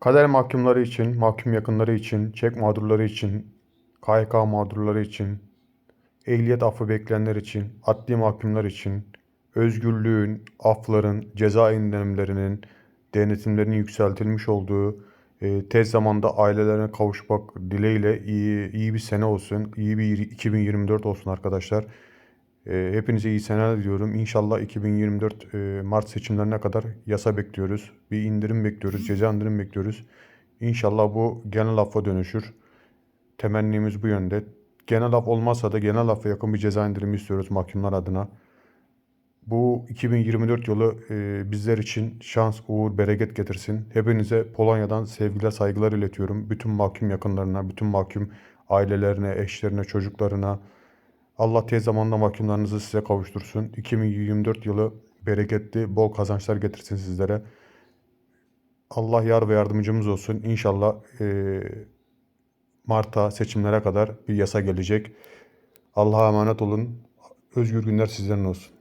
Kader mahkumları için, mahkum yakınları için, çek mağdurları için, KYK mağdurları için, ehliyet affı bekleyenler için, adli mahkumlar için, özgürlüğün, afların, ceza indirimlerinin, denetimlerinin yükseltilmiş olduğu, e, tez zamanda ailelerine kavuşmak dileğiyle iyi, iyi bir sene olsun, iyi bir 2024 olsun arkadaşlar. E, hepinize iyi seneler diliyorum. İnşallah 2024 e, Mart seçimlerine kadar yasa bekliyoruz. Bir indirim bekliyoruz, ceza indirim bekliyoruz. İnşallah bu genel affa dönüşür. Temennimiz bu yönde. Genel af olmazsa da genel affa yakın bir ceza indirimi istiyoruz mahkumlar adına. Bu 2024 yılı e, bizler için şans, uğur, bereket getirsin. Hepinize Polonya'dan sevgiler, saygılar iletiyorum. Bütün mahkum yakınlarına, bütün mahkum ailelerine, eşlerine, çocuklarına. Allah tez zamanda mahkumlarınızı size kavuştursun. 2024 yılı bereketli, bol kazançlar getirsin sizlere. Allah yar ve yardımcımız olsun. İnşallah e, Mart'a seçimlere kadar bir yasa gelecek. Allah'a emanet olun. Özgür günler sizlerin olsun.